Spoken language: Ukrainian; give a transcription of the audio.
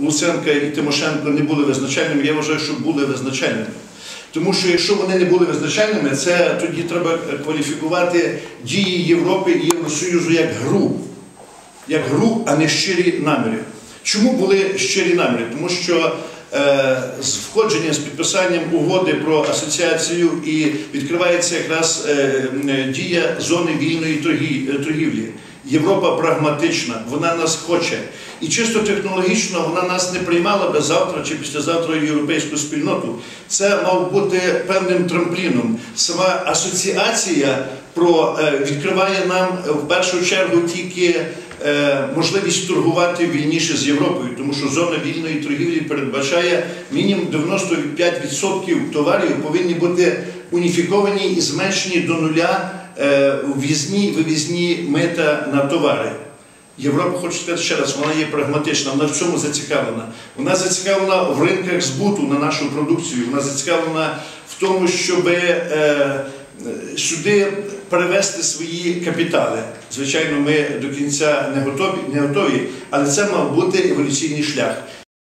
Луценка і Тимошенко не були визначальними, я вважаю, що були визначальними. Тому що якщо вони не були визначальними, це тоді треба кваліфікувати дії Європи і Євросоюзу як гру. Як гру, а не щирі наміри. Чому були щирі наміри? Тому що е, з входженням, з підписанням угоди про асоціацію і відкривається якраз е, дія зони вільної е, торгівлі. Європа прагматична, вона нас хоче. І чисто технологічно вона нас не приймала би завтра чи післязавтра в європейську спільноту. Це мав бути певним трампліном. Сама асоціація про, е, відкриває нам е, в першу чергу тільки е, можливість торгувати вільніше з Європою, тому що зона вільної торгівлі передбачає мінімум 95% товарів повинні бути уніфіковані і зменшені до нуля е, в'їзні вивізні мита на товари. Європа, хочу сказати ще раз, вона є прагматична, вона в цьому зацікавлена. Вона зацікавлена в ринках збуту на нашу продукцію, вона зацікавлена в тому, щоб е, сюди перевести свої капітали. Звичайно, ми до кінця не готові, не готові, але це мав бути еволюційний шлях.